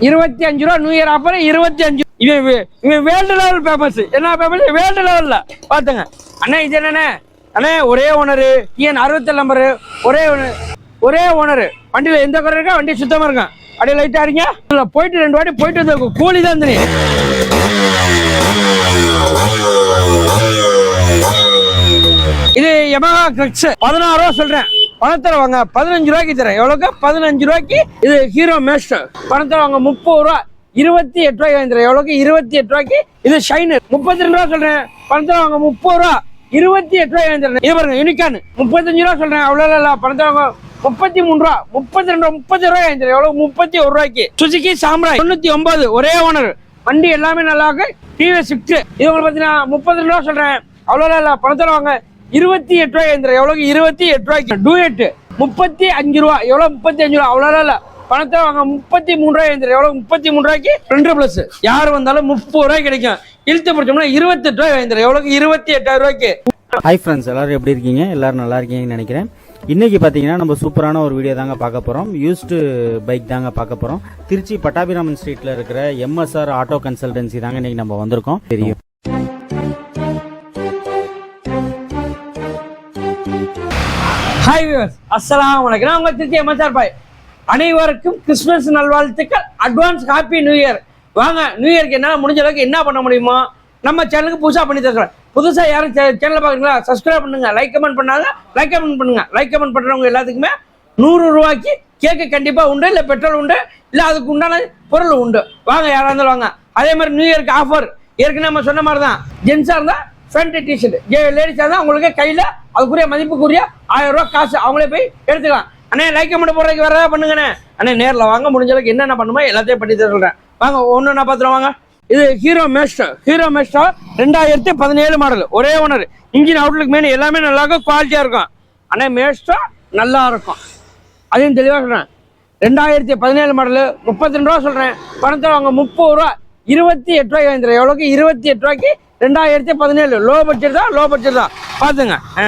இருபத்தி அஞ்சு ரூபா. நியூ இயர் ஆஃபர் இருபத்தி அஞ்சு. இவன் வே- இவன் வேர்ல்டு லெவல் ஃபேமஸ் என்ன ஃபேமஸ் வேர்ல்டு லெவல்ல. பாத்துங்க. அண்ணா இது என்னண்ணே? அண்ணே ஒரே ஓனரு டிஎன் அறுபத்தேழு நம்பரு ஒரே. ஒரே ஓனரு வண்டியில எந்த குறை இருக்கா? வண்டி சுத்தமா இருக்கும் அப்படியே லைட்டா அடிங்க. இதுல போயிட்டு ரெண்டு வாட்டி போயிட்டு வந்து கூலி தான் தனி இது யமஹா கிளக்ஸ் பதினாறு ரூபா சொல்றேன். பணத்தை வாங்க பதினஞ்சு ரூபாய்க்கு தரேன். எவ்வளோக்கு பதினஞ்சு ரூபாய்க்கு இது ஹீரோ மேஸ்டர். பணத்தை வாங்க முப்பது ரூபா. இருபத்தி எட்டு ரூபாய்க்கு வாங்கி தரேன். எவ்வளோக்கு இருபத்தி எட்டு ரூபாய்க்கு இது ஷைனர் முப்பத்தி ரெண்டு ரூபா சொல்றேன். பணத்தை வாங்க முப்பது ரூபா. இருபத்தி எட்டு ரூபாய் வாங்கி தரேன். இது பாருங்க யூனிகான் முப்பத்தஞ்சு ரூபா சொல்றேன். அவ்வளோ இல்லை பணத்தை வாங்க முப்பத்தி மூணு ரூபா. முப்பத்தி ரெண்டு முப்பத்தி ரூபாய் வாங்கி தரேன். எவ்வளோ முப்பத்தி ஒரு ரூபாய்க்கு. சுசுக்கி சாம்ராய் தொண்ணூற்றி ஒன்பது. ஒரே ஓனர் வண்டி எல்லாமே நல்லா இருக்கு. டிவிஎஸ் ஸ்விஃப்ட் இது உங்களுக்கு பார்த்தீங்கன்னா முப்பத்தி ரெண்டு ரூபா சொல்றேன். அவ்வளோ இல்லை பணத்தில் வாங்க இருபத்தி எட்டு ரூபாய் எந்திரம். எவ்வளோக்கு இருபத்தி எட்டு ரூபாய்க்கு. டூயட் முப்பத்தி அஞ்சு ரூபா. எவ்வளோ முப்பத்தி அஞ்சு ரூபா. அவ்வளோ இல்ல. பணத்தை வாங்க முப்பத்தி மூணு ரூபாய் எந்திரம். எவ்வளோ முப்பத்தி மூணு ரூபாய்க்கு ரெண்டு பிளஸ் யார் வந்தாலும் முப்பது ரூபாய் கிடைக்கும். இழுத்து பிடிச்சோம்னா இருபத்தெட்டு ரூபாய் எந்திரம். எவ்வளோக்கு இருபத்தி எட்டாயிரம் ரூபாய்க்கு. ஹாய் ஃப்ரெண்ட்ஸ் எல்லாரும் எப்படி இருக்கீங்க? எல்லாரும் நல்லா இருக்கீங்கன்னு நினைக்கிறேன். இன்னைக்கு பார்த்தீங்கன்னா நம்ம சூப்பரான ஒரு வீடியோ தாங்க பார்க்க போகிறோம் யூஸ்டு பைக் தாங்க பார்க்க போகிறோம் திருச்சி பட்டாபிராமன் ஸ்ட்ரீட்டில் இருக்கிற எம்எஸ்ஆர் ஆட்டோ கன்சல்டன்சி தாங்க இன்னைக்கு நம்ம வந்திருக்கோம். தெரியும். ஹாய் வியூவர்ஸ் அஸ்ஸலாம் வணக்கம் நான் திருச்சி எம்எஸ்ஆர் பாய். அனைவருக்கும் கிறிஸ்மஸ் நல்வாழ்த்துக்கள். அட்வான்ஸ் ஹாப்பி நியூ இயர் வாங்க நியூ இயர்க்கு என்னால் முடிஞ்ச அளவுக்கு என்ன பண்ண முடியுமோ நம்ம சேனலுக்கு புதுசாக பண்ணி தருக்கிறேன் புதுசாக யாரும் சேனலை பார்க்குறீங்களா சப்ஸ்கிரைப் பண்ணுங்க லைக் கமெண்ட் பண்ணாங்க லைக் கமெண்ட் பண்ணுங்க. லைக் கமெண்ட் பண்ணுறவங்க எல்லாத்துக்குமே நூறு ரூபாய்க்கு கேக்கு கண்டிப்பாக உண்டு இல்லை பெட்ரோல் உண்டு இல்லை அதுக்கு உண்டான பொருள் உண்டு. வாங்க யாராக இருந்தாலும் வாங்க. அதே மாதிரி நியூ இயர்க்கு ஆஃபர் ஏற்கனவே நம்ம சொன்ன மாதிரி தான் ஜென்ஸாக இருந்தால் ஃபேண்ட் டிஷர்ட் லேடிஸாக இருந்தால் உங்களுக்கு கையில் அதுக்குரிய மதிப்புக்குரிய ஆயிரம் ரூபா காசு அவங்களே போய் எடுத்துக்கலாம். அண்ணே லைக் கமெண்ட் போடுறதுக்கு வேற ஏதாவது பண்ணுங்கண்ணே. அண்ணே நேரில் வாங்க முடிஞ்ச அளவுக்கு என்னென்ன பண்ணுமோ எல்லாத்தையும் பண்ணி தர சொல்கிறேன் வாங்க ஒன்று நான் பார்த்துருவாங்க வாங்க? இது ஹீரோ மேஸ்டர் ஹீரோ மேஸ்டர் ரெண்டாயிரத்தி பதினேழு மாடல் ஒரே ஓனர் இன்ஜின் அவுட்லுக் மேன் எல்லாமே நல்லா இருக்கும் குவாலிட்டியாக இருக்கும். அண்ணே மேஸ்டா நல்லா இருக்கும் அதையும் தெளிவாக சொல்கிறேன் ரெண்டாயிரத்தி பதினேழு மாடலு முப்பத்தி ரெண்டு ரூபா சொல்கிறேன் பணத்தை வாங்க முப்பது ரூபா. இருபத்தி எட்டு ரூபாய்க்கு வாங்கிடுறேன் எவ்வளோக்கு இருபத்தி எட்டு ரூபாய்க்கு ரெண்டாயிரத்தி பதினேழு. லோ பட்ஜெட் தான் லோ பட்ஜெட் தான். பார்த்துங்க. ஆ.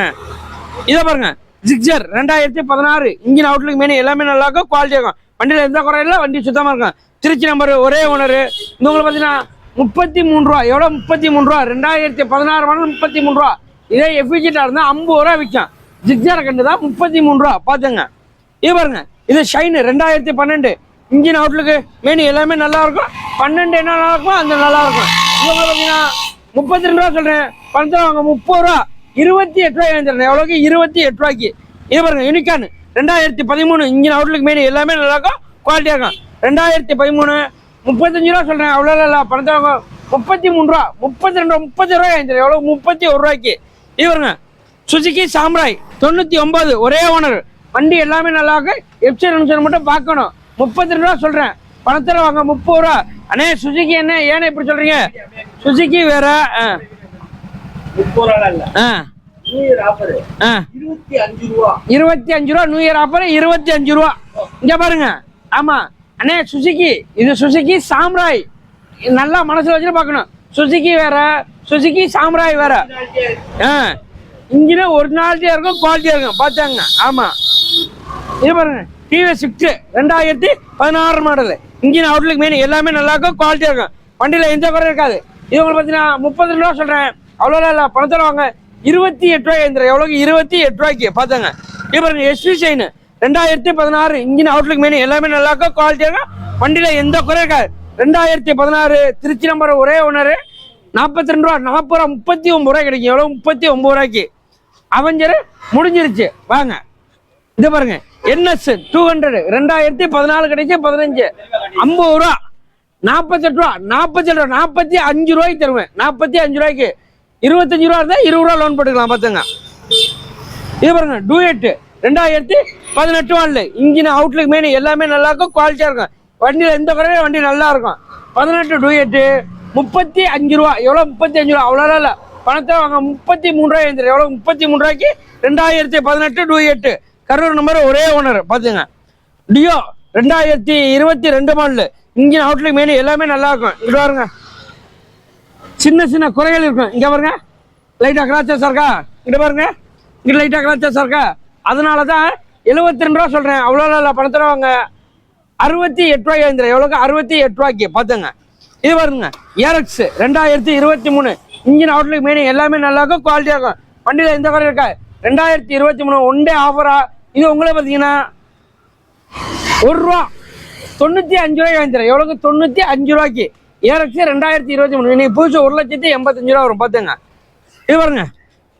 இதை பாருங்க. ஜிக்ஜர் ரெண்டாயிரத்தி பதினாறு. இன்ஜின் அவுட்லுக் மேனு எல்லாமே நல்லா இருக்கும். குவாலிட்டி இருக்கும். வண்டியில் எந்த குறையும் இல்லை. வண்டி சுத்தமாக இருக்கும். திருச்சி நம்பர் ஒரே ஓனர் இந்த உங்களுக்கு பார்த்தீங்கன்னா முப்பத்தி மூணு ரூபா. எவ்வளோ? முப்பத்தி மூணு ரூபா. ரெண்டாயிரத்தி பதினாறு மாடல் முப்பத்தி மூணு ரூபா. இதே எஃபிஜிட்டாக இருந்தால் ஐம்பது ரூபா விற்கும். ஜிக்ஸர் கண்டு தான் முப்பத்தி மூணு ரூபா. பார்த்துங்க. இது பாருங்க. இது ஷைனு ரெண்டாயிரத்தி பன்னெண்டு. இன்ஜின் அவுட்லுக்கு மெனு எல்லாமே நல்லா இருக்கும். பன்னெண்டு என்ன நல்லா இருக்கும் அந்த நல்லா இருக்கும். இவங்க பார்த்தீங்கன்னா முப்பத்தி ரெண்டு ரூபா சொல்றேன். பணத்தை வாங்க முப்பது ரூபா. இருபத்தி எட்டு ரூபாய் வாங்கிடுறேன் எவ்வளோக்கு இருபத்தி எட்டு ரூபாய்க்கு. இது பாருங்க யூனிகான் ரெண்டாயிரத்தி பதிமூணு. இன்ஜின் அவுட்லுக்கு மீன் எல்லாமே நல்லா இருக்கும் குவாலிட்டியாக இருக்கும். ரெண்டாயிரத்தி பதிமூணு. முப்பத்தஞ்சு ரூபா சொல்றேன். அவ்வளோ இல்லை பணத்தை வாங்க. முப்பத்தி மூணு ரூபா. முப்பத்தி ரெண்டு ரூபா முப்பத்தி ரூபாய் வாங்கிடுறேன் எவ்வளோ முப்பத்தி ஒரு ரூபாய்க்கு. இது பாருங்க. சுசுகி சாம்ராய் தொண்ணூற்றி ஒன்பது. ஒரே ஓனர் வண்டி எல்லாமே நல்லா இருக்கு எப்சைட் மட்டும் பார்க்கணும். முப்பத்தி ரெண்டு ரூபா சொல்றேன். பணத்துல வாங்க முப்பது ரூபா. அண்ணே சுசுகி என்ன? ஏன்னு இப்படி சொல்றீங்க? சுசுகி வேற. இருபத்தி அஞ்சு ரூபா. நியூ இயர் ஆஃபர் இருபத்தி அஞ்சு ரூபா. இங்க பாருங்க. ஆமா. அண்ணே சுசுகி இது சுசுகி சாம்ராய். நல்லா மனசுல வச்சுட்டு பார்க்கணும். சுசுகி வேற சுசுகி சாம்ராய் வேற. ஆ. இன்ஜினே ஒரிஜினாலிட்டியா இருக்கும் குவாலிட்டியா இருக்கும். பார்த்தாங்க. ஆமா. இது பாருங்க. டிவிஎஸ் ஸ்விஃப்ட் ரெண்டாயிரத்தி பதினாறு மாடல் இன்ஜின் அவுட்லுக் மெயின் எல்லாமே நல்லா இருக்கும் குவாலிட்டியாக இருக்கும். வண்டியில் எந்த குறையும் இருக்காது. இது உங்களுக்கு பார்த்தீங்கன்னா முப்பது ரூபா சொல்கிறேன் அவ்வளோ இல்லை பணத்தில் வாங்க. இருபத்தி எட்டு ரூபாய் எந்திரம் எவ்வளோக்கு இருபத்தி எட்டு ரூபாய்க்கு பார்த்தாங்க. இப்போ பாருங்க எஸ்வி ஷைன் ரெண்டாயிரத்தி பதினாறு இன்ஜின் அவுட்லுக் மெயின் எல்லாமே நல்லா இருக்கும் குவாலிட்டியாக இருக்கும். வண்டியில் எந்த குறையும் இருக்காது. ரெண்டாயிரத்தி பதினாறு திருச்சி நம்பர் ஒரே ஒன்று நாற்பத்தி ரெண்டு ரூபா நாற்பது ரூபா முப்பத்தி ஒன்பது ரூபாய் கிடைக்கும். எவ்வளோ முப்பத்தி ஒன்பது ரூபாய்க்கு. அவஞ்சர் முடிஞ்சிருச்சு. வாங்க. இது பாருங்கள் என்எஸ் டூ ஹண்ட்ரட் ரெண்டாயிரத்தி பதினாலு கிடைச்சி பதினஞ்சு. ஐம்பது ரூபா. நாற்பத்தெட்டு ரூபா. நாற்பத்தி ரூபா. நாற்பத்தி அஞ்சு ரூபாய்க்கு தருவேன். நாற்பத்தி அஞ்சு ரூபாய்க்கு. இருபத்தஞ்சு ரூபா இருந்தால் இருபது ரூபா லோன் போட்டுக்கலாம் பார்த்துங்க. இது பாருங்க எட்டு ரெண்டாயிரத்தி பதினெட்டு வாடல இன்ஜின் அவுட்லுக் மெயின் எல்லாமே நல்லா இருக்கும் குவாலிட்டியாக இருக்கும். வண்டியில் எந்த குறையும் வண்டி நல்லா இருக்கும் பதினெட்டு டூயட்டு முப்பத்தி அஞ்சு ரூபா. எவ்வளோ முப்பத்தி அஞ்சு ரூபா. அவ்வளோ இல்லை. பணத்தை வாங்க முப்பத்தி மூணு ரூபாய் எழுந்துரு. எவ்வளோ முப்பத்தி மூணு ரூபாய்க்கு ரெண்டாயிரத்தி பதினெட்டு டூயட்டு கரூர் நம்பர் ஒரே ஓனர் பார்த்துங்க டியோ ரெண்டாயிரத்தி இருபத்தி ரெண்டு மாடல் இன்ஜின் அவுட்லுக் மெயின் எல்லாமே நல்லா இருக்கும் இங்க பாருங்க. சின்ன சின்ன குறைகள் இருக்கும். இங்க பாருங்க. லைட்டா கிராச்சஸ் இருக்கா? இங்க பாருங்க. இங்க லைட்டா கிராச்சஸ் இருக்கா? அதனால தான் எழுபத்தி ரெண்டு ரூபா சொல்றேன். அவ்வளோ நல்ல பணத்தில் அவங்க அறுபத்தி எட்டு ரூபாய் வாங்கிக்கிறேன் எவ்வளோக்கு அறுபத்தி எட்டு ரூபாய்க்கு. பார்த்துங்க இது பாருங்க. ஏரக்ஸ் ரெண்டாயிரத்தி இருபத்தி மூணு. இன்ஜின் அவுட்லுக் மெயின் எல்லாமே நல்லா இருக்கும் குவாலிட்டியாக இருக்கும். வண்டியில் எந்த குறை இருக்கா ரெண்டாயிரத்தி இருபத்தி மூணு ஒன் டே ஆஃபராக இது உங்களை பார்த்தீங்கன்னா ஒரு ரூபா தொண்ணூற்றி அஞ்சு ரூபாய்க்கு வாங்கிக்கிறேன் எவ்வளோக்கு தொண்ணூற்றி அஞ்சு ரூபாய்க்கு. ஏரக்ஸ் ரெண்டாயிரத்தி இருபத்தி மூணு. இன்னைக்கு புதுசு ஒரு லட்சத்தி எண்பத்தஞ்சு ரூபா வரும். பார்த்துங்க. இது பாருங்க.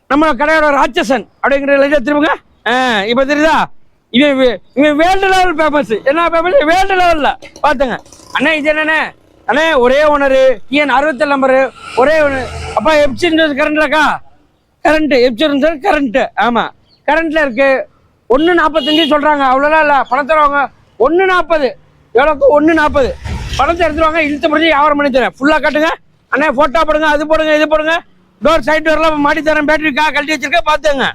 நம்ம கடையோட ராட்சசன் அப்படிங்கிற லட்சம் திரும்புங்க ஆ இப்போ தெரியுதா? இவன் வே- இவன் வேர்ல்டு லெவல் ஃபேமஸ் என்ன ஃபேமஸ் வேர்ல்டு லெவலில். பார்த்துங்க. அண்ணா இது என்னண்ணே? அண்ணே ஒரே ஓனரு டிஎன் அறுபத்தேழு நம்பரு ஒரே ஒன்று அப்பா எப்சி இருந்தது கரண்ட் இருக்கா? கரண்ட்டு எப்சி இருந்தது கரண்ட்டு ஆமாம் கரண்ட்டில் இருக்குது ஒன்று நாற்பத்தஞ்சு சொல்கிறாங்க அவ்வளோலாம் இல்லை. பணம் தருவாங்க. ஒன்று நாற்பது எவ்வளோக்கு ஒன்று நாற்பது பணத்தை எடுத்துருவாங்க இழுத்து முடிஞ்சு வியாபாரம் பண்ணி தரேன். ஃபுல்லாக காட்டுங்க. அண்ணே ஃபோட்டோ போடுங்க. அது போடுங்க இது போடுங்க. டோர் சைட் டோர்லாம் மாட்டி தரேன். பேட்டரிக்கா கழட்டி வச்சிருக்கேன். பார்த்துங்க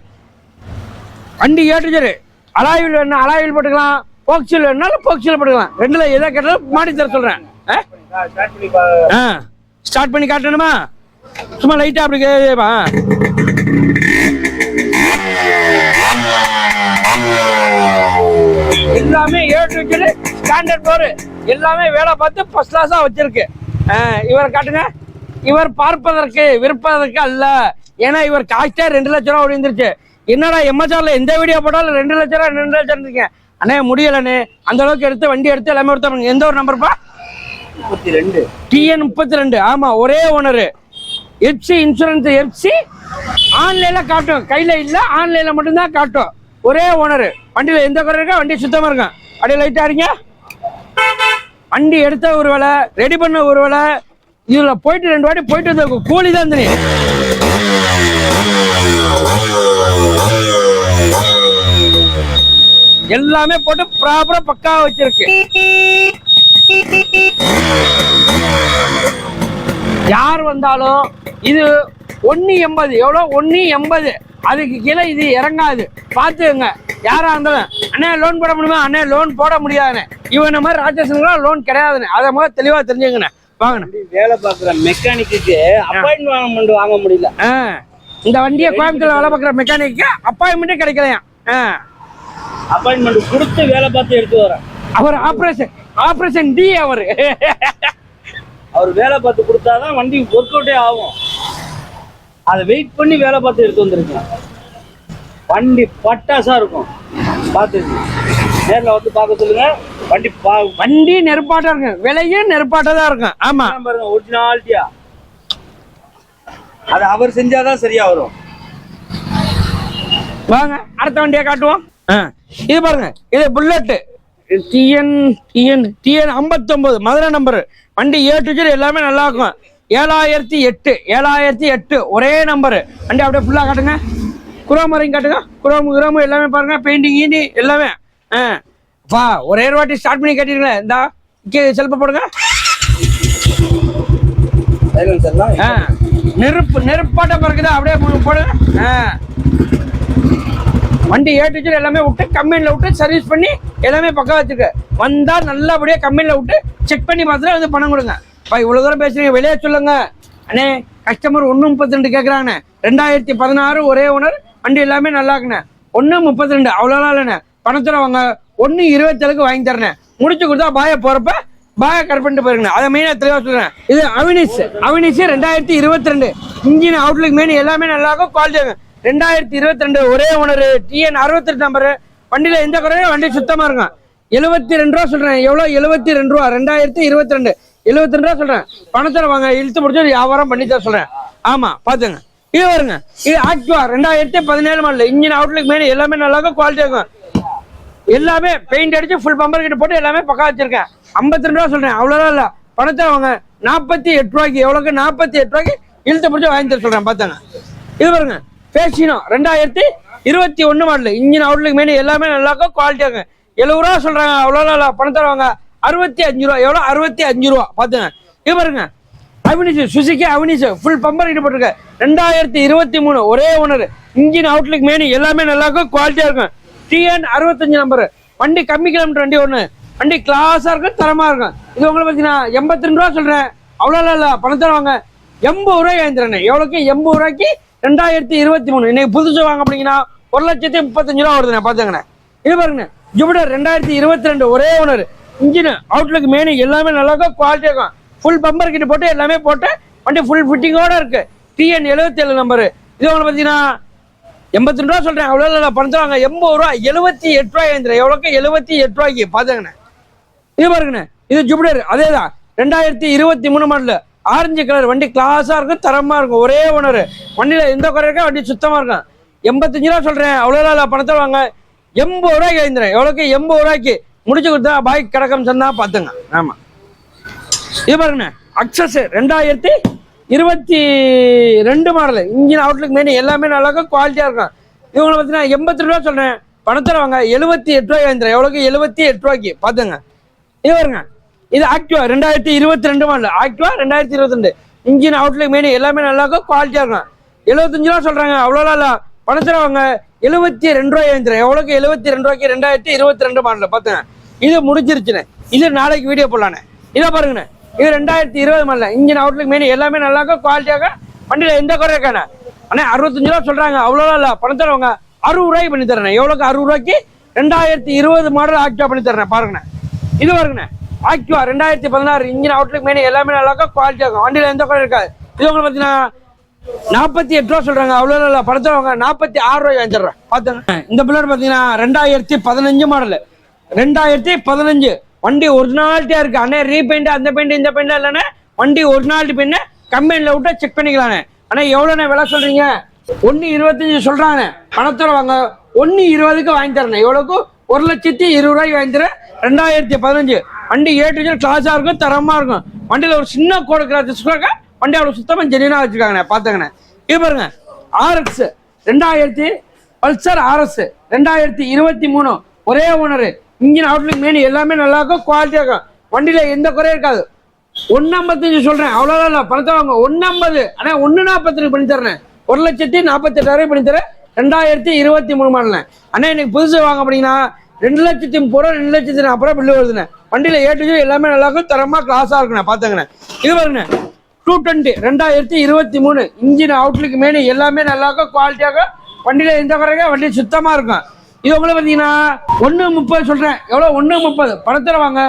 வண்டி ஏற்றுச்சரு. அலாயில் வேணும் அலாயில் போட்டுக்கலாம். போக்சில் வேணுனாலும் போக்சில் போட்டுக்கலாம். ரெண்டில் எதை கேட்டாலும் மாட்டி தர சொல்கிறேன் ஆ? ஸ்டார்ட் பண்ணி ஆ. ஸ்டார்ட் பண்ணி காட்டணுமா? சும்மா லைட்டாக அப்படி எல்லாமே ஏ டு ஸ்டாண்டர்ட் போர் எல்லாமே வேலை பார்த்து ஃபர்ஸ்ட் கிளாஸாக வச்சிருக்கு. இவரை காட்டுங்க. இவர் பார்ப்பதற்கு விற்பதற்கு அல்ல. ஏன்னா இவர் காஸ்டே ரெண்டு லட்ச ரூபா விழுந்துருச்சு என்னடா எம்எச்ஆர்ல எந்த வீடியோ போட்டாலும் ரெண்டு லட்ச ரூபா ரெண்டு லட்சம் இருக்கீங்க அண்ணே முடியலண்ணே. அந்த அளவுக்கு எடுத்து வண்டி எடுத்து எல்லாமே எடுத்து எந்த ஒரு நம்பர்ப்பா முப்பத்தி ரெண்டு. டிஎன் முப்பத்தி ரெண்டு. ஆமா ஒரே ஓனரு எஃப்சி இன்சூரன்ஸ் எஃப்சி ஆன்லைன்ல காட்டும். கையில இல்ல ஆன்லைன்ல மட்டும்தான் காட்டும். ஒரே ஓனரு வண்டியில் எந்த குறை இருக்கா? வண்டி சுத்தமாக இருக்கும் அப்படியே லைட்டாக இருங்க வண்டி எடுத்த ஒரு வேலை ரெடி பண்ண ஒரு வேலை இதில் போயிட்டு ரெண்டு வாட்டி போயிட்டு வந்த கூலி தான் தெரியும் எல்லாமே போட்டு ப்ராப்பரா பக்காவா வச்சிருக்கு. யார் வந்தாலும் இது ஒன்று எண்பது. எவ்வளோ ஒன்று எண்பது. அதுக்கு கீழே இது இறங்காது. பார்த்துக்கங்க. யாரா இருந்தாலும் அண்ணே லோன் போட முடியுமா? அண்ணே லோன் போட முடியாதுண்ணே. இவன் மாதிரி ராட்சசனுக்குலாம் லோன் கிடையாதுண்ணே. அதை மாதிரி தெளிவாக தெரிஞ்சுங்கண்ணே வாங்கண்ணே. வேலை பார்க்குற மெக்கானிக்கு அப்பாயின்மெண்ட் வாங்க முடியல. ஆ. இந்த வண்டியை கோயம்புத்தூர்ல வேலை பார்க்குற மெக்கானிக்கு அப்பாயின்மெண்ட்டே கிடைக்கலையா ஆ. அப்பாயின்மெண்ட் கொடுத்து வேலை பார்த்து எடுத்து வரேன் அவர் ஆப்ரேஷன் ஆப்ரேஷன் டி அவர். அவர் வேலை பார்த்து கொடுத்தாதான் வண்டி ஒர்க் அவுட்டே ஆகும். அதை வெயிட் பண்ணி வேலை பார்த்து எடுத்து வந்திருக்கேன் வண்டி பட்டாசா இருக்கும். பார்த்துங்க நேரில் வந்து பார்க்க சொல்லுங்க. வண்டி பா வண்டி நெருப்பாட்டா இருக்கும். விலையும் நெருப்பாட்டா தான் இருக்கும். ஆமா. பாருங்க ஒரிஜினாலிட்டியா அது அவர் செஞ்சாதான் சரியா வரும். வாங்க அடுத்த வண்டியை காட்டுவோம். இது பாருங்க இது புல்லட்டு டிஎன் டிஎன் டிஎன் ஐம்பத்தொம்பது மதுரை நம்பர் வண்டி ஏ டு எல்லாமே நல்லா இருக்கும். ஏழாயிரத்தி எட்டு ஏழாயிரத்தி எட்டு ஒரே நம்பரு வண்டி அப்படியே ஃபுல்லாக காட்டுங்க. குரோம் வரையும் காட்டுங்க. குரோம் குரோம் எல்லாமே பாருங்க. பெயிண்டிங் ஈண்டி எல்லாமே. ஆ. வா ஒரே ஒரு வாட்டி ஸ்டார்ட் பண்ணி காட்டிடுங்களேன் இந்தா செல்ப போடுங்க. ஆ. நெருப்பு நெருப்பாட்டம் பிறகுதா அப்படியே போடுங்க. ஆ. வண்டி ஏற்றுச்சு எல்லாமே விட்டு கம்பெனியில் விட்டு சர்வீஸ் பண்ணி எல்லாமே பக்கம் வச்சுருக்கு. வந்தால் நல்லபடியாக கம்பெனியில் விட்டு செக் பண்ணி பார்த்துட்டு வந்து பணம் கொடுங்க. இப்போ இவ்வளோ தூரம் பேசுறீங்க வெளியே சொல்லுங்க. அண்ணே கஸ்டமர் ஒன்று முப்பத்தி ரெண்டு கேட்குறாங்கண்ணே ரெண்டாயிரத்தி பதினாறு ஒரே ஓனர் வண்டி எல்லாமே நல்லா இருக்குண்ணே. ஒன்று முப்பத்தி ரெண்டு அவ்வளோலாம் இல்லைண்ணே. பணத்தில் வாங்க ஒன்று இருபத்தேழுக்கு வாங்கி தரேன் முடிச்சு கொடுத்தா பாயை போகிறப்ப பாய கட் பண்ணிட்டு போயிருங்கண்ணே. அதை மெயினாக தெளிவாக சொல்கிறேன் இது அவினிஸ் அவினிஸ் ரெண்டாயிரத்தி இருபத்தி ரெண்டு இன்ஜின் அவுட்லுக் மெயின் எல்லாமே நல்லாயிருக்கும் குவாலிட்டி ரெண்டாயிரத்தி இருபத்தி ரெண்டு ஒரே ஓனர் டிஎன் அறுபத்தெட்டு நம்பரு வண்டியில் எந்த குறையும் வண்டி சுத்தமாக இருக்கும். எழுபத்தி ரெண்டு ரூபா சொல்கிறேன் எவ்வளோ எழுபத்தி ரெண்டு ரூபா. ரெண்டாயிரத்தி இருபத்தி ரெண்டு எழுபத்தி ரெண்டு ரூபா சொல்கிறேன் பணத்தில் வாங்க இழுத்து முடிச்சு வியாபாரம் பண்ணி தான் சொல்கிறேன் ஆமாம் பார்த்துங்க இது வருங்க இது ஆக்டிவா ரெண்டாயிரத்தி பதினேழு மாடல் இன்ஜின் அவுட்லுக்கு மேலே எல்லாமே நல்லா இருக்கும் குவாலிட்டி இருக்கும். எல்லாமே பெயிண்ட் அடிச்சு ஃபுல் பம்பர் கிட்ட போட்டு எல்லாமே பக்கா வச்சிருக்கேன். ஐம்பத்தி ரெண்டு ரூபா சொல்றேன். அவ்வளோதான் இல்லை. பணத்தை வாங்க நாற்பத்தி எட்டு ரூபாய்க்கு எவ்வளோக்கு நாற்பத்தி எட்டு ரூபாய்க்கு இழுத்து பிடிச்சி வாங்கி தர சொல்றேன் பார்த்தாங்க இது பாருங்க. பேசினோம் ரெண்டாயிரத்தி இருபத்தி ஒன்று மாடல் இன்ஜின் அவுட்லுக்கு மெயின் எல்லாமே நல்லா இருக்கும் குவாலிட்டியாக இருக்கும். எழுபது ரூபா சொல்றாங்க அவ்வளோதான் இல்லை. பணத்தை வாங்க அறுபத்தி அஞ்சு ரூபா. எவ்வளோ? அறுபத்தி அஞ்சு ரூபா. பார்த்துங்க. இது பாருங்க. Avenis Suzuki Avenis. Full bumper கிட்ட ரெண்டாயிரத்தி இருபத்தி மூணு. ஒரே ஓனர் இன்ஜின் அவுட்லுக் மெயின் எல்லாமே நல்லா இருக்கும். குவாலிட்டியாக இருக்கும். டிஎன் அறுபத்தஞ்சு நம்பர் வண்டி கம்மி கிலோமீட்டர் வண்டி ஒன்று வண்டி கிளாஸாக இருக்கும் தரமாக இருக்கும். இது உங்களை பார்த்தீங்கன்னா எண்பத்தி ரெண்டு ரூபா சொல்கிறேன் அவ்வளோ இல்லை பணத்தை வாங்க எண்பது ரூபாய் வாங்கிக்கிறேன் எவ்வளோக்கு எண்பது ரூபாய்க்கு ரெண்டாயிரத்தி இருபத்தி மூணு. இன்னைக்கு புதுசு வாங்க அப்படிங்கன்னா ஒரு லட்சத்தி முப்பத்தஞ்சு ரூபா வருதுண்ணே. பார்த்துங்கண்ணே இது பாருங்க ஜூபிடர் ரெண்டாயிரத்தி இருபத்தி ரெண்டு. ஒரே ஓனர் இன்ஜின் அவுட்லுக் மெயின் எல்லாமே நல்லா இருக்கும் குவாலிட்டியாக இருக்கும். ஃபுல் பம்பர் கிட்ட போட்டு எல்லாமே போட்டு வண்டி ஃபுல் ஃபிட்டிங்கோட இருக்கு. டிஎன் எழுபத்தி ஏழு நம்பரு இது உங்களுக்கு பார்த்தீங்கன்னா எண்பத்தி ரெண்டு ரூபா சொல்கிறேன் அவ்வளோ இல்லை பணத்தை வாங்க எண்பது ரூபா எழுபத்தி எட்டு ரூபாய் எழுந்துறேன் எவ்வளோக்கு எழுபத்தி எட்டு ரூபாய்க்கு. பார்த்துங்கண்ணே இது பாருங்கண்ணே. இது ஜூபிடர் அதே தான் ரெண்டாயிரத்தி இருபத்தி மூணு மாடல் ஆரஞ்சு கலர் வண்டி கிளாஸாக இருக்கும் தரமாக இருக்கும். ஒரே ஓனர் வண்டியில் எந்த குறை இருக்கா வண்டி சுத்தமாக இருக்கும். எண்பத்தஞ்சு ரூபா சொல்கிறேன் அவ்வளோ இல்லை பணத்தை வாங்க. எண்பது ரூபாய்க்கு எழுந்துறேன் எவ்வளோக்கு எண்பது ரூபாய்க்கு. முடிச்சு கொடுத்தா பாய் கிடக்கம் சொன்னா பார்த்துங்க. ஆமாம் இது பாருங்கண்ணே அக்சஸ் ரெண்டாயிரத்தி இருபத்தி ரெண்டு மாடல் இன்ஜின் அவுட்லுக் மெயின் எல்லாமே நல்லா குவாலிட்டியாக இருக்கும். இவங்களை பார்த்தீங்கன்னா எண்பத்தி ரூபா சொல்கிறேன் பணத்தில் வாங்க எழுபத்தி எட்டு ரூபாய் வாங்கிக்கிறேன் எவ்வளோக்கு எழுபத்தி எட்டு ரூபாய்க்கு. பார்த்துங்க. இது பாருங்க. இது ஆக்டிவா ரெண்டாயிரத்தி இருபத்தி ரெண்டு மாடல் ஆக்டிவா ரெண்டாயிரத்தி இருபத்தி ரெண்டு. இன்ஜின் அவுட்லுக் மெயின் எல்லாமே நல்லா இருக்கும் குவாலிட்டியாக இருக்கும். எழுபத்தஞ்சு ரூபா சொல்கிறாங்க அவ்வளோலாம் இல்லை பணத்தில் வாங்க எழுபத்தி ரெண்டு ரூபாய் வாங்கிக்கிறேன் எவ்வளோக்கு எழுபத்தி ரெண்டு ரூபாய்க்கு ரெண்டாயிரத்தி இருபத்தி ரெண்டு மாடல் பார்த்துங்க. இது முடிஞ்சிருச்சுண்ணே இது நாளைக்கு வீடியோ போடலாண்ணே இதை பாருங்கண்ணே. இது ரெண்டாயிரத்தி இருபது மாடல இன்ஜின் அவுட்லுக் மெயின் எல்லாமே நல்லா இருக்கும் குவாலிட்டியாக வண்டியில் எந்த குறை இருக்கானே அண்ணே அறுபத்தஞ்சு ரூபா சொல்கிறாங்க அவ்வளோலாம் இல்லை. பணம் தரவங்க. அறுபது ரூபாய்க்கு பண்ணி தரேன் எவ்வளோக்கு அறுபது ரூபாய்க்கு? ரெண்டாயிரத்தி இருபது மாடல் ஆக்டிவா பண்ணி தரேன் பாருங்கண்ணே. இது பாருங்கண்ணே. ஆக்டிவா ரெண்டாயிரத்தி பதினாறு இன்ஜின் அவுட்லுக் மெயின் எல்லாமே நல்லா இருக்கும் குவாலிட்டியாக இருக்கும் வண்டியில் எந்த குறை இருக்காது. இது உங்களுக்கு பார்த்தீங்கன்னா நாற்பத்தி எட்டு ரூபா சொல்றாங்க. அவ்வளோ இல்லை. படத்தவங்க நாற்பத்தி ஆறு ரூபாய் வாங்கிடுறேன் பார்த்துங்க இந்த பிள்ளை பார்த்தீங்கன்னா ரெண்டாயிரத்தி பதினஞ்சு மாடல் ரெண்டாயிரத்தி பதினஞ்சு. வண்டி ஒரிஜினாலிட்டியா இருக்கு. அண்ணே ரீபெயிண்ட் அந்த பெயிண்ட் இந்த பெயிண்ட் இல்லைண்ணே. வண்டி ஒரிஜினாலிட்டி பெயிண்ட் கம்பெனியில் விட்டா செக் பண்ணிக்கலாண்ணே. அண்ணா எவ்வளோண்ணே விலை சொல்றீங்க? ஒன்று இருபத்தஞ்சு சொல்றாங்க பணத்தோட வாங்க. ஒன்று இருபதுக்கு வாங்கி தரேன் எவ்வளோக்கு ஒரு லட்சத்தி இருபது ரூபாய்க்கு வாங்கி தரேன். ரெண்டாயிரத்தி பதினஞ்சு. வண்டி ஏ டு கிளாஸாக இருக்கும் தரமாக இருக்கும். வண்டியில் ஒரு சின்ன கோடு கிராச்சஸ் கூட வண்டி அவ்வளோ சுத்தமாக ஜெனியூனாக வச்சுருக்காங்கண்ணே. பார்த்துங்கண்ணே இது பாருங்க. ஆர்எக்ஸ் ரெண்டாயிரத்தி பல்சர் ஆர்எஸ் ரெண்டாயிரத்தி இருபத்தி மூணு. ஒரே ஓனர் இன்ஜின் அவுட்லுக் மெயின் எல்லாமே நல்லா இருக்கும் குவாலிட்டியாக இருக்கும். வண்டியில் எந்த குறையும் இருக்காது. ஒன்று ஐம்பத்தஞ்சு சொல்கிறேன் அவ்வளோதான் இல்லை பணத்தை வாங்க. ஒன்று ஐம்பது ஆனால் ஒன்று நாற்பத்தஞ்சு பண்ணி தரேன் ஒரு லட்சத்தி நாற்பத்தெட்டாயிரம் பண்ணி தரேன் ரெண்டாயிரத்தி இருபத்தி மூணு மாடல அண்ணா எனக்கு புதுசு வாங்க அப்படின்னா ரெண்டு லட்சத்தி முப்பது ரூபா ரெண்டு லட்சத்தி நாற்பது ரூபா பில்லு வருதுண்ணே. வண்டியில் ஏட்டு எல்லாமே நல்லா இருக்கும் தரமாக கிளாஸாக இருக்குண்ணே. பார்த்துங்கண்ணே இது பாருங்கண்ணே. டூ டுவெண்ட்டி ரெண்டாயிரத்தி இருபத்தி மூணு. இன்ஜின் அவுட்லுக்கு மெயின் எல்லாமே நல்லா இருக்கும். குவாலிட்டியாக வண்டியில் எந்த குறைங்க வண்டி சுத்தமாக இருக்கும். இது உங்களை பார்த்தீங்கன்னா ஒன்று முப்பது சொல்கிறேன் எவ்வளோ ஒன்று முப்பது. பணத்தில் வாங்க.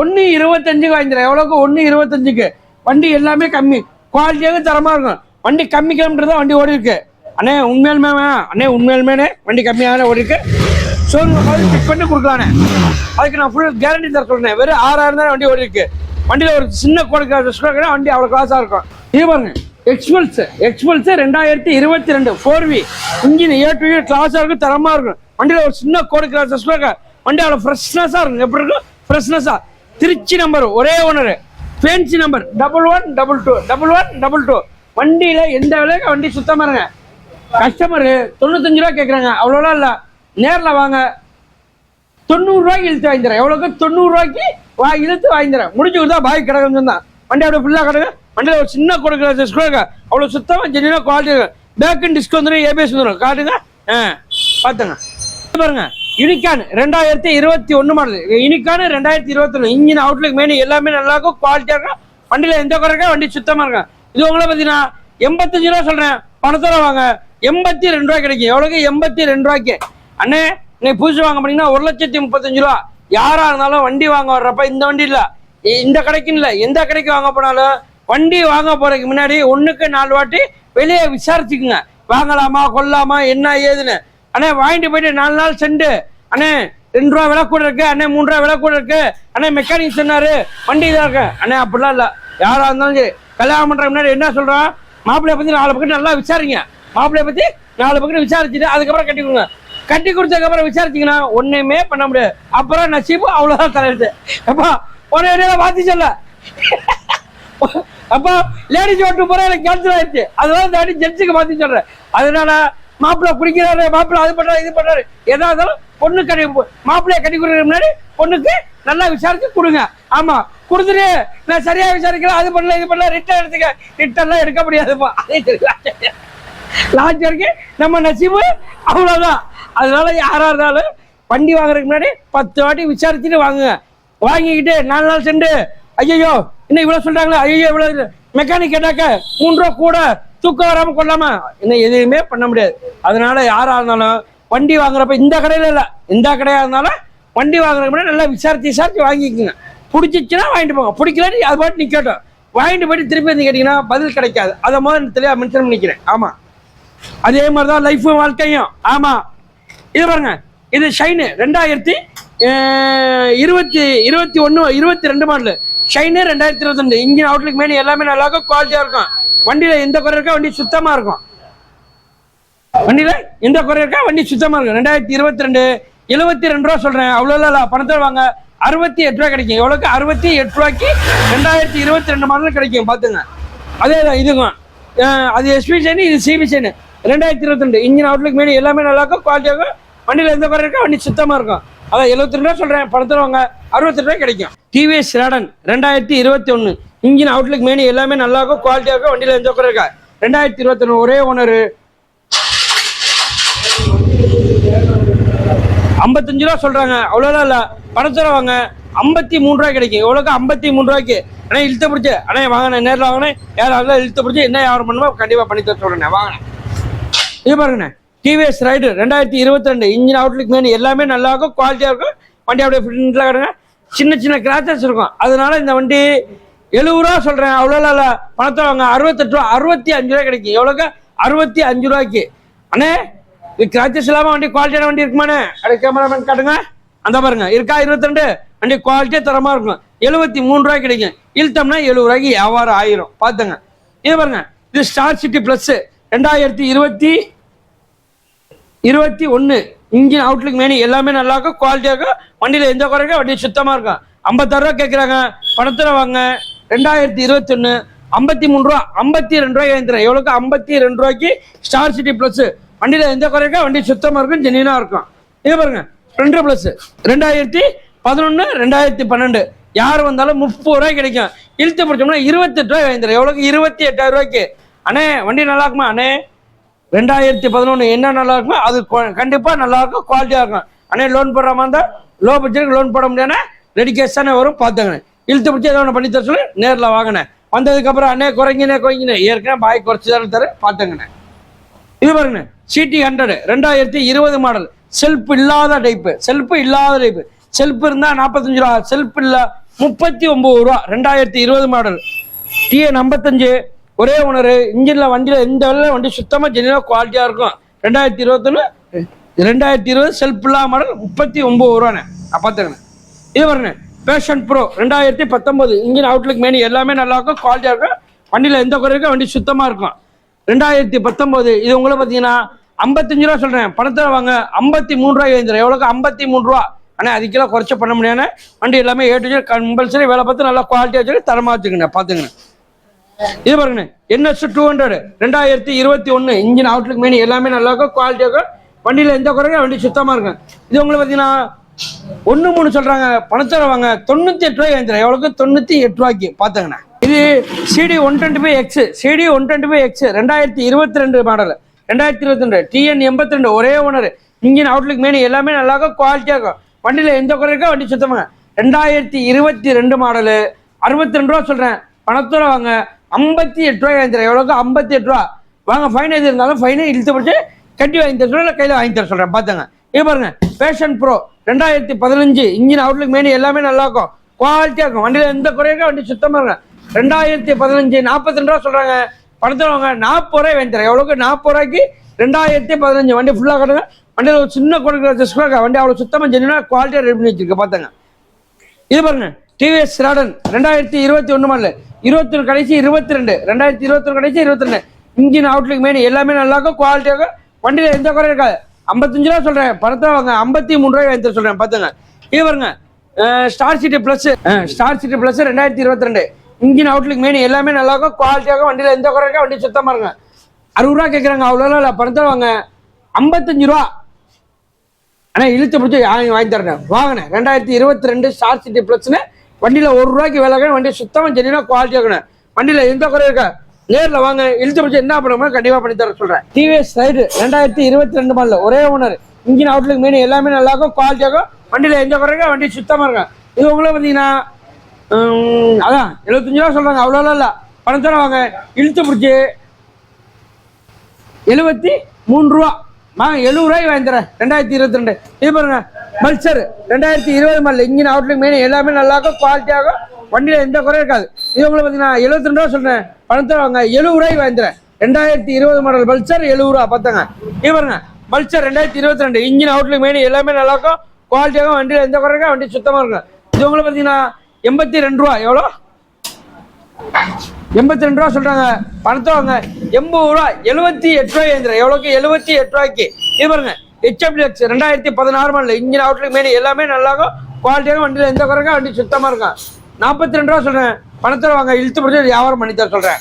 ஒன்று இருபத்தஞ்சுக்கு வாங்கிக்கிறேன் எவ்வளோக்கு ஒன்று இருபத்தஞ்சுக்கு. வண்டி எல்லாமே கம்மி. குவாலிட்டியாக தரமாக இருக்கும். வண்டி கம்மி கிலோமீட்டர் தான் வண்டி ஓடி இருக்கு. அண்ணே உண்மையாலுமே அண்ணே? உண்மையாலுமே வண்டி கம்மியாக ஓடி இருக்கு. ஸோ போய் செக் பண்ணி கொடுக்கலானே அதுக்கு நான் ஃபுல் கேரண்டி தர சொல்கிறேன் வெறும் ஆறாயிரம் தான் வண்டி ஓடி இருக்கு. வண்டியில் ஒரு சின்ன கொடுக்க வண்டி அவ்வளோ கிளாஸாக இருக்கும். இது பாருங்க. எக்ஸ்பல்ஸ் எக்ஸ்பல்ஸ் ரெண்டாயிரத்தி இருபத்தி ரெண்டு. Four V engine A to A கிளாஸாக இருக்கும். தரமாக இருக்கும். வண்டியில் ஒரு சின்ன கோடு கிளாஸஸ் வண்டி அவ்வளோ ஃப்ரெஷ்னஸாக இருக்கும். எப்படி இருக்கும்? ஃப்ரெஷ்னஸாக திருச்சி நம்பர் ஒரே owner fancy number double one double two double one double two வண்டியில் எந்த விலைக்கு வண்டி சுத்தமாக இருங்க? கஸ்டமரு தொண்ணூத்தஞ்சு ரூபா கேட்குறாங்க அவ்வளோலாம் இல்லை. நேரில் வாங்க. தொண்ணூறுரூவாய்க்கு இழுத்து வாங்கி தரேன். எவ்வளோக்கு தொண்ணூறுரூவாய்க்கு வா இழுத்து வாங்கி தரேன். முடிச்சு கொடுத்தா பாய் கிடக்கும் தான் வண்டி அப்படியே ஃபுல்லாக கிடக்கு. வண்டியில் ஒரு சின்ன கொடுக்குற கொடுக்க அவ்வளோ சுத்தமாக ஜென்யூனாக குவாலிட்டி இருக்கு பேக்குன்னு டிஸ்க் வந்துடும் ஏபிஎஸ் வந்துடும் காட்டுங்க. ஆ பார்த்துங்க. பாருங்க. யூனிகான் ரெண்டாயிரத்தி இருபத்தி ஒன்று மாடல் யூனிகான் ரெண்டாயிரத்தி இருபத்தி ஒன்று இன்ஜின் அவுட்லுக் மெயின் எல்லாமே நல்லா இருக்கும். குவாலிட்டியாக இருக்கும். வண்டியில் எந்த குறைக்கா வண்டி சுத்தமாக இருக்கும். இது உங்களை பார்த்தீங்கன்னா எண்பத்தஞ்சு ரூபா சொல்கிறேன் பணத்தோட வாங்க. எண்பத்தி ரெண்டு ரூபா கிடைக்கும். எவ்வளோக்கு எண்பத்தி ரெண்டு ரூபாய்க்கு. அண்ணே இன்னைக்கு புதுசு வாங்க போனீங்கன்னா ஒரு லட்சத்தி முப்பத்தஞ்சு ரூபா. யாரா இருந்தாலும் வண்டி வாங்க வர்றப்ப இந்த வண்டி இல்லை. இந்த கடைக்குன்னு இல்லை. எந்த கடைக்கு வாங்க போனாலும் வண்டி வாங்க போறதுக்கு முன்னாடி ஒன்றுக்கு நாலு வாட்டி வெளியே விசாரிச்சுக்குங்க. வாங்கலாமா கொல்லாமா என்ன ஏதுன்னு. அண்ணே வாங்கிட்டு போயிட்டு நாலு நாள் செண்டு. அண்ணே ரெண்டு ரூபா விலை கூட இருக்கு. அண்ணே மூணு ரூபா விலை கூட இருக்கு. அண்ணே மெக்கானிக் சொன்னாரு. வண்டி இதாக இருக்கு. அண்ணே அப்படிலாம் இல்லை. யாரா இருந்தாலும் சரி கல்யாணம் பண்ற முன்னாடி என்ன சொல்றான் மாப்பிள்ளைய பத்தி நாலு பக்கம் நல்லா விசாரிங்க. மாப்பிள்ளைய பத்தி நாலு பக்கம் விசாரிச்சுட்டு அதுக்கப்புறம் கட்டி கொடுங்க. கட்டி கொடுத்ததுக்கப்புறம் விசாரிச்சிங்கன்னா ஒன்றுமே பண்ண முடியாது. அப்புறம் நசீபு அவ்வளோதான் தலையெழுத்து அப்பா உன என்ன மாத்தி சொல்ல. அப்போ லேடிஸ் ஓட்டு போற எனக்கு கேன்சல் ஆயிடுச்சு. அதுதான் தாண்டி ஜென்ஸுக்கு மாத்தி சொல்றேன். அதனால மாப்பிள்ளை குடிக்கிறாரு மாப்பிள்ளை அது பண்றாரு இது பண்றாரு. எதா இருந்தாலும் பொண்ணு கட்டி மாப்பிள்ளைய கட்டி கொடுக்கறதுக்கு முன்னாடி பொண்ணுக்கு நல்லா விசாரிச்சு கொடுங்க. ஆமா கொடுத்துட்டு நான் சரியா விசாரிக்கல அது பண்ணல இது பண்ணல ரிட்டர்ன் எடுத்துக்க. ரிட்டர்ன்லாம் எடுக்க முடியாதுப்பா. அதே தெரியல லாட்ஜ் வரைக்கும் நம்ம நசிபு அவ்வளோதான் அதனால யாரா இருந்தாலும் வண்டி வாங்குறதுக்கு முன்னாடி பத்து வாட்டி விசாரிச்சுட்டு வாங்குங்க. வாங்கிக்கிட்டு நாலு நாள் சென்று ஐயோ இன்னும் இவ்வளோ சொல்றாங்களே ஐயோ இவ்வளோ மெக்கானிக் கேட்டாக்க மூணு ரூபா கூட. தூக்கம் வராம கொள்ளாம இன்னும் எதுவுமே பண்ண முடியாது. அதனால யாரா இருந்தாலும் வண்டி வாங்குறப்ப இந்த கடையில இல்ல. இந்த கடையா இருந்தாலும் வண்டி வாங்குறப்ப நல்லா விசாரிச்சு விசாரிச்சு வாங்கிக்கோங்க. பிடிச்சிச்சுன்னா வாங்கிட்டு போங்க. பிடிக்கலன்னு அது பாட்டு கேட்டோம் வாங்கிட்டு போயிட்டு திருப்பி வந்து கேட்டீங்கன்னா பதில் கிடைக்காது. அதை முதல்ல தெளிவாக மென்ஷன் பண்ணிக்கிறேன். ஆமாம் அதே மாதிரி தான் லைஃபும் வாழ்க்கையும். ஆமாம் இது பாருங்க. இது ஷைனு ரெண்டாயிரத்தி இருபத்தி இருபத்தி ஒன்று இருபத்தி ரெண்டு மாடலு ஷைனு ரெண்டாயிரத்தி இருபத்தொன்று இன்ஜின் அவுட்லுக்கு மேலே எல்லாமே நல்லா இருக்கும் குவாலிட்டியாக இருக்கும். வண்டியில் எந்த குறை இருக்கா வண்டி சுத்தமாக இருக்கும். வண்டியில் எந்த குறை இருக்கா வண்டி சுத்தமாக இருக்கும். ரெண்டாயிரத்தி இருபத்தி ரெண்டு எழுபத்தி ரெண்டு ரூபா சொல்கிறேன் அவ்வளோ பணத்தை வாங்க. அறுபத்தி எட்டு ரூபா கிடைக்கும். எவ்வளோக்கு அறுபத்தி எட்டு ரூபாய்க்கு ரெண்டாயிரத்தி இருபத்தி ரெண்டு மாடல் கிடைக்கும் பார்த்துங்க. அதே தான் அது எஸ்பி சைனு இது சிபி சேனு ரெண்டாயிரத்தி இருபத்தி ரெண்டு இன்ஜின் அவுட்லுக்கு மேனு எல்லாமே நல்லா இருக்கும் குவாலிட்டியாக இருக்கும். வண்டியில் எந்த குறை இருக்கா வண்டி சுத்தமாக இருக்கும். அதான் எழுபத்தி ரெண்டு ரூபா சொல்கிறேன் பணத்தில் வாங்க. அறுபத்தி ரூபாய் கிடைக்கும். டிவிஎஸ் ரேடன் ரெண்டாயிரத்தி இருபத்தி ஒன்று இன்ஜின் அவுட்லுக் மேனு எல்லாமே நல்லா இருக்கும் குவாலிட்டியாக இருக்கும் வண்டியில் எந்த குறை இருக்கா ரெண்டாயிரத்தி இருபத்தி ஒன்று ஒரே ஓனர் ஐம்பத்தஞ்சு ரூபா சொல்கிறாங்க அவ்வளோலாம் இல்லை. பணத்தோட வாங்க. ஐம்பத்தி மூணு ரூபாய் கிடைக்கும். எவ்வளோக்கு ஐம்பத்தி மூணு ரூபாய்க்கு. ஆனால் இழுத்த பிடிச்சி. அண்ணே வாங்கினேன். நேரில் வாங்கினேன். யாராவது இழுத்த பிடிச்சி என்ன வியாபாரம் பண்ணுமோ கண்டிப்பாக பண்ணி தர சொல்கிறேன் வாங்கினேன். இது பாருங்கண்ணே. டிவிஎஸ் ரைடு ரெண்டாயிரத்தி இருபத்தி ரெண்டு. இன்ஜின் அவுட்லுக் மேனு எல்லாமே நல்லா இருக்கும் குவாலிட்டியாக இருக்கும் வண்டி அப்படியே ஃபிட்டில் கிடங்க சின்ன சின்ன கிராச்சஸ் இருக்கும். அதனால இந்த வண்டி எழுபது ரூபா சொல்கிறேன் அவ்வளோலாம் இல்லை பணத்தை வாங்க. அறுபத்தெட்டு ரூபா அறுபத்தி அஞ்சு ரூபாய் கிடைக்கும். எவ்வளோக்கு அறுபத்தி அஞ்சு ரூபாய்க்கு. அண்ணே இது கிராச்சஸ் இல்லாமல் வண்டி குவாலிட்டியான வண்டி இருக்குமாண்ணே? அப்படியே கேமராமேன் காட்டுங்க. அந்த பாருங்க. இருக்கா? இருபத்தி ரெண்டு வண்டி குவாலிட்டியாக தரமாக இருக்கும். எழுபத்தி மூணு ரூபாய் கிடைக்கும். இழுத்தோம்னா எழுபது ரூபாய்க்கு வியாபாரம் ஆயிரும். பார்த்துங்க. இது பாருங்க. இது ஸ்டார் சிட்டி ப்ளஸ்ஸு ரெண்டாயிரத்தி இருபத்தி இருபத்தி ஒன்று இன்ஜின் அவுட்லுக் மேனி எல்லாமே நல்லா இருக்கும். குவாலிட்டியாக இருக்கும். வண்டியில் எந்த குறைக்கும் வண்டி சுத்தமாக இருக்கும். ஐம்பத்தாறு ரூபா கேட்குறாங்க பணத்தில் வாங்க. ரெண்டாயிரத்தி இருபத்தி ஒன்று ஐம்பத்தி மூணு ரூபா ஐம்பத்தி ரெண்டு ரூபாய் வாங்கிக்கிறேன் எவ்வளோக்கு ஐம்பத்தி ரெண்டு ரூபாய்க்கு ஸ்டார் சிட்டி ப்ளஸ் வண்டியில் எந்த குறைக்கும் வண்டி சுத்தமாக இருக்கும் ஜெனியூனாக இருக்கும். இது பாருங்க ஸ்ப்ளெண்டர் ப்ளஸ் ரெண்டாயிரத்தி பதினொன்று ரெண்டாயிரத்தி பன்னெண்டு. யார் வந்தாலும் முப்பது ரூபாய் கிடைக்கும். இழுத்து பிடிச்சோம்னா இருபத்தெட்டு ரூபாய் வாங்கிக்கிறேன் எவ்வளோக்கு இருபத்தி எட்டாயிரம் ரூபாய்க்கு. அண்ணே வண்டி நல்லா இருக்குமா? அண்ணே ரெண்டாயிரத்தி பதினொன்று என்ன நல்லா இருக்குமோ அது கண்டிப்பாக நல்லா இருக்கும் குவாலிட்டியாக இருக்கும். அண்ணே லோன் போடுற மாதிரி இருந்தால் லோ பட்ஜெட்டுக்கு லோன் போட முடியாதுன்னா ரெடி கேஷ் தானே வரும் பார்த்துக்கணும் இழுத்து பிடிச்சி ஏதோ ஒன்று பண்ணி தர சொல்லி நேரில் வாங்கினேன். வந்ததுக்கப்புறம் அண்ணே குறைங்கினே குறைங்கினே. ஏற்கனவே பாய் குறைச்சி தானே தர பார்த்துங்கண்ணே இது பாருங்க சிடி ஹண்ட்ரடு ரெண்டாயிரத்தி இருபது மாடல் செல்ஃப் இல்லாத டைப்பு செல்ஃப் இல்லாத டைப்பு செல்ஃப் இருந்தால் நாற்பத்தஞ்சு ரூபா செல்ஃப் இல்லை முப்பத்தி ஒம்பது ரூபா ரெண்டாயிரத்தி இருபது மாடல் டிஎன் ஐம்பத்தஞ்சு ஒரே உணர்வு இன்ஜின்ல வண்டியில் எந்த வேலையில வண்டி சுத்தமாக ஜெனினா குவாலிட்டியாக இருக்கும். ரெண்டாயிரத்தி இருபத்தொன்னு ரெண்டாயிரத்தி இருபது செல்ஃப் இல்லாத மாடல் முப்பத்தி ஒம்பது ரூபாண்ணே. பார்த்துக்கண்ணே இது பாருங்க பேஷன் ப்ரோ ரெண்டாயிரத்தி பத்தொன்பது இன்ஜின் அவுட்லுக் மெனி எல்லாமே நல்லா இருக்கும் குவாலிட்டியாக இருக்கும். வண்டியில் எந்த குறை இருக்கும் வண்டி சுத்தமாக இருக்கும். ரெண்டாயிரத்தி பத்தொம்போது இது உங்களை பார்த்தீங்கன்னா ஐம்பத்தஞ்சு ரூபா சொல்கிறேன் பணத்தில் வாங்க ஐம்பத்தி மூணு ரூபா எழுந்துடும் எவ்வளோக்கு ஐம்பத்தி மூணு ரூபா. ஆனால் அதுக்கெல்லாம் குறைச்ச பண்ண முடியாது வண்டி எல்லாமே ஏ டு கம்பல்சரி வேலை பார்த்து நல்லா குவாலிட்டியாக வச்சுருக்கு தரமாக வச்சுக்கண்ணே பார்த்துங்கண்ணே இது பாருங்க என்எஸ் டூ ஹண்ட்ரட் ரெண்டாயிரத்தி இருபத்தி ஒன்று இன்ஜின் அவுட்லுக் மேனி எல்லாமே நல்லா இருக்கும் குவாலிட்டியாக இருக்கும். வண்டியில் எந்த குறையும் வண்டி சுத்தமாக இருக்கும். இது உங்களுக்கு பார்த்தீங்கன்னா ஒன்று மூணு சொல்கிறாங்க பணத்தர வாங்க. தொண்ணூற்றி எட்டு ரூபாய் எழுந்துறேன் எவ்வளோக்கு தொண்ணூற்றி எட்டு ரூபாய்க்கு. பார்த்துங்கண்ணே இது CT one twenty five X CT one twenty five X ரெண்டாயிரத்தி இருபத்தி ரெண்டு மாடல் ரெண்டாயிரத்தி இருபத்தி ரெண்டு. டிஎன் எண்பத்தி ரெண்டு. ஒரே ஓனர் இன்ஜின் அவுட்லுக் மேனு எல்லாமே நல்லா இருக்கும் குவாலிட்டியாக இருக்கும். வண்டியில் எந்த குறை இருக்கோ வண்டி சுத்தமாக ரெண்டாயிரத்தி இருபத்தி ரெண்டு மாடலு அறுபத்தி ரெண்டு ரூபா சொல்கிறேன் பணத்தோட வாங்க. ஐம்பத்தி எட்டு ரூபாய் வாங்கி தரேன் எவ்வளோக்கு ஐம்பத்தி எட்டு ரூபா. வாங்க ஃபைன் எது இருந்தாலும் ஃபைனை இழுத்து பிடிச்சி கட்டி வாங்கி தர சொல்ல கையில் வாங்கி தர சொல்கிறேன் பார்த்துங்க இது பாருங்கள் பேஷன் ப்ரோ ரெண்டாயிரத்தி பதினஞ்சு இன்ஜின் அவுட்லுக் மெயின் எல்லாமே நல்லா இருக்கும் குவாலிட்டியாக இருக்கும். வண்டியில் எந்த குறையும் வண்டி சுத்தமாக இருக்கும். ரெண்டாயிரத்தி பதினஞ்சு நாற்பத்தி ரெண்டு ரூபா சொல்கிறாங்க பணத்தில் நாற்பது ரூபாய் வாங்கி தரேன். எவ்வளோக்கு நாற்பது ரூபாய்க்கு ரெண்டாயிரத்தி பதினஞ்சு. வண்டி ஃபுல்லாக கட்டுங்க. வண்டியில் ஒரு சின்ன கொடுக்குற ஜஸ்ட் வண்டி அவ்வளோ சுத்தமாக ஜென்யூனாக குவாலிட்டியாக ரெடி பண்ணி வச்சிருக்க பார்த்துங்க இது பாருங்க. டிவிஎஸ் ராடன் ரெண்டாயிரத்தி இருபத்தி ஒன்று மாடல் இருபத்தி ஒன்று கடைசி இருபத்தி ரெண்டு ரெண்டாயிரத்தி இருபத்தி ஒன்று கடைசி இருபத்தி ரெண்டு இன்ஜின் அவுட்லுக் மெயின் எல்லாமே நல்லா இருக்கும். குவாலிட்டியாக வண்டியில் எந்த குறையும் இருக்காது. ஐம்பத்தஞ்சு ரூபா சொல்கிறேன் பணத்தை வாங்க. ஐம்பத்தி மூணு ரூபாய் வாங்கி தர சொல்கிறேன் பார்த்துங்க இது பாருங்க. Star City Plus Star City Plus ரெண்டாயிரத்தி இருபத்தி ரெண்டு. இன்ஜின் அவுட்லுக் மெயின் எல்லாமே நல்லா இருக்கும். குவாலிட்டியாக வண்டியில் எந்த குறையும் இருக்கா வண்டி சுத்தமாக இருங்க அறுபது ரூபா கேட்குறாங்க அவ்வளோலாம் இல்லை. பணத்தை வாங்க. ஐம்பத்தஞ்சு ரூபா. ஆனால் இழுத்து பிடிச்சி வாங்கி வாங்கி தரேன். வாங்கினேன். ரெண்டாயிரத்தி இருபத்தி ரெண்டு ஸ்டார் சிட்டி ப்ளஸ்னு வண்டியில் ஒரு ரூபாய்க்கு வேலை வண்டி சுத்தமாக ஜெனினா குவாலிட்டியாக இருக்கணும். வண்டியில் எந்த குறை இருக்கா நேரில் வாங்க. இழுத்து பிடிச்சி என்ன பண்ணுமோ கண்டிப்பாக பண்ணி தர சொல்கிறேன் டிவிஎஸ் ரைடு ரெண்டாயிரத்தி இருபத்தி ரெண்டு மாடல ஒரே ஓனர் இன்ஜின் அவுட்லுக்கு மீன் எல்லாமே நல்லா இருக்கும். குவாலிட்டியாகும் வண்டியில் எந்த குறைங்க வண்டி சுத்தமாக இருக்கும். இது உங்களும் பார்த்தீங்கன்னா அதான் எழுபத்தஞ்சு ரூபா சொல்கிறாங்க அவ்வளோலாம் இல்லை. பணத்தோட வாங்க. இழுத்து பிடிச்சி எழுபத்தி மூணு ரூபா. வாங்க எழுபது ரூபாய் வாங்கி தரேன். ரெண்டாயிரத்தி இருபத்தி ரெண்டு. இது பாருங்க பல்சர் ரெண்டாயிரத்தி இருபது மாடல் இன்ஜின் அவுட்லுக்கு மீன் எல்லாமே நல்லா இருக்கும். குவாலிட்டியாகும் வண்டியில் எந்த குறையும் இருக்காது. இது உங்களுக்கு பார்த்தீங்கன்னா எழுபத்தி ரெண்டு ரூபா சொல்றேன். பணத்தை வாங்க எழுபது ரூபாய்க்கு வாங்கிடுறேன் ரெண்டாயிரத்தி இருபது மாடல் பல்சர் எழுபது ரூபா பார்த்தாங்க. இது பாருங்க பல்சர் ரெண்டாயிரத்தி இருபத்தி ரெண்டு. இன்ஜின் அவுட்லுக் மெயின் எல்லாமே நல்லா இருக்கும். குவாலிட்டியாக வண்டியில் எந்த குறையும் இருக்கா வண்டி சுத்தமாக இருக்கும். இது உங்களுக்கு பார்த்தீங்கன்னா எண்பத்தி ரெண்டு ரூபா எவ்வளோ? எண்பத்தி ரெண்டு ரூபா சொல்றாங்க. பணத்தை வாங்க எண்பது ரூபா எழுபத்தி எட்டு ரூபாய் எழுந்துறேன் எவ்வளோக்கு? எழுபத்தி எட்டு ரூபாய்க்கு. இது பாருங்க ஹெச்எப்டிஎக்ஸ் ரெண்டாயிரத்தி பதினாறு மாடல் இன்ஜின் அவுட்லுக் மெயின் எல்லாமே நல்லா இருக்கும். குவாலிட்டியாக வண்டியில் எந்த குறைக்கா வண்டி சுத்தமாக இருக்கும். நாற்பத்தி ரெண்டு ரூபா சொல்கிறேன் பணத்தில் வாங்க இழுத்து பிடிச்சி வியாபாரம் பண்ணி தர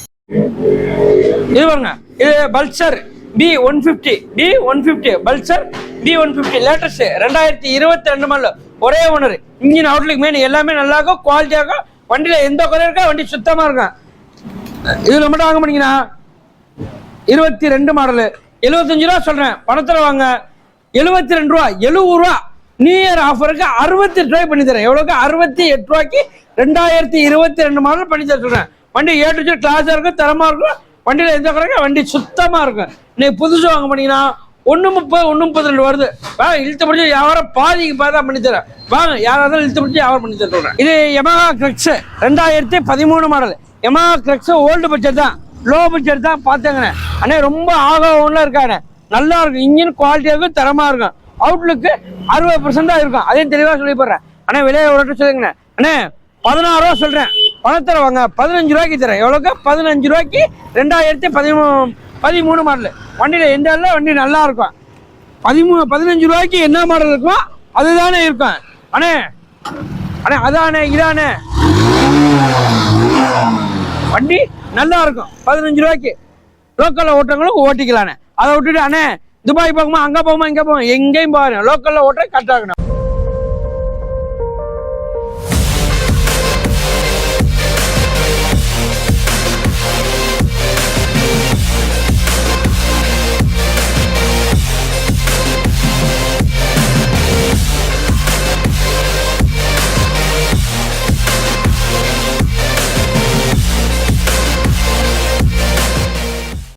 இது பாருங்க இது Pulsar P one fifty P one fifty Pulsar P one fifty latest ரெண்டாயிரத்தி இருபத்தி ரெண்டு மாடல் ஒரே ஓனர் இன்ஜின் அவுட்லுக்கு மெயின் எல்லாமே நல்லா இருக்கும் குவாலிட்டியாக இருக்கும் வண்டியில் எந்த குறையும் இருக்கா வண்டி சுத்தமாக இருக்கும். இதில் மட்டும் வாங்க முடியுங்கண்ணா இருபத்தி ரெண்டு மாடலு எழுபத்தஞ்சு ரூபா சொல்கிறேன் பணத்தில் வாங்க எழுபத்தி ரெண்டு ரூபா எழுபது ரூபா நியூ இயர் ஆஃபருக்கு அறுபத்தி எட்டு ரூபாய் பண்ணி தரேன். எவ்வளோக்கு அறுபத்தி எட்டு ரூபாய்க்கு ரெண்டாயிரத்தி இருபத்தி ரெண்டு மாடல் பண்ணி தர சொல்கிறேன் வண்டி ஏற்றுச்சு கிளாஸாக இருக்கும் தரமாக இருக்கும். வண்டியில் எந்த குறைக்கும் வண்டி சுத்தமாக இருக்கும். இன்னைக்கு புதுசு வாங்க போனீங்கன்னா ஒன்று முப்பது ஒன்று முப்பத்தி ரெண்டு வருது. வாங்க இழுத்து பிடிச்சி வியாபாரம் பாதிக்கு பாதா பண்ணி தரேன். வாங்க யாராவது இழுத்து பிடிச்சி வியாபாரம் பண்ணி தர இது எமகா கிரக்ஸ் ரெண்டாயிரத்தி பதிமூணு model. Yamaha Crux old budget தான். லோ பட்ஜெட் தான் பார்த்துங்கண்ணே. அண்ணே ரொம்ப ஆகவும் இருக்காண்ணே நல்லா இருக்கும். இன்ஜின் குவாலிட்டியாக இருக்கும் தரமாக இருக்கும். அவுட்லுக்கு அறுபது பர்சன்ட் தான் இருக்கும். அதையும் தெளிவாக சொல்லி போடுறேன். அண்ணே விலையை ஒரு சொல்லுங்கண்ணே. அண்ணே பதினாறு ரூபா சொல்றேன். பணத்தர வாங்க பதினஞ்சு ரூபாய்க்கு தரேன். எவ்வளோக்கு பதினஞ்சு ரூபாய்க்கு ரெண்டாயிரத்தி பதிமூணு பதிமூணு மாடல் வண்டியில் எந்த இடத்துல வண்டி நல்லா இருக்கும்? பதிமூணு பதினஞ்சு ரூபாய்க்கு என்ன மாடல் இருக்குமோ அதுதானே இருக்கும். அண்ணே அண்ணே அதானே இதானே. வண்டி நல்லா இருக்கும். பதினஞ்சு ரூபாய்க்கு. லோக்கலில் ஓட்டுறவங்களுக்கு ஓட்டிக்கலானே அதை விட்டுட்டு அண்ணே துபாய் போகுமா அங்கே போகுமா இங்கே போகும்? எங்கேயும் பாருங்க லோக்கலில் ஓட்டுற கரெக்டாக இருக்கணும்.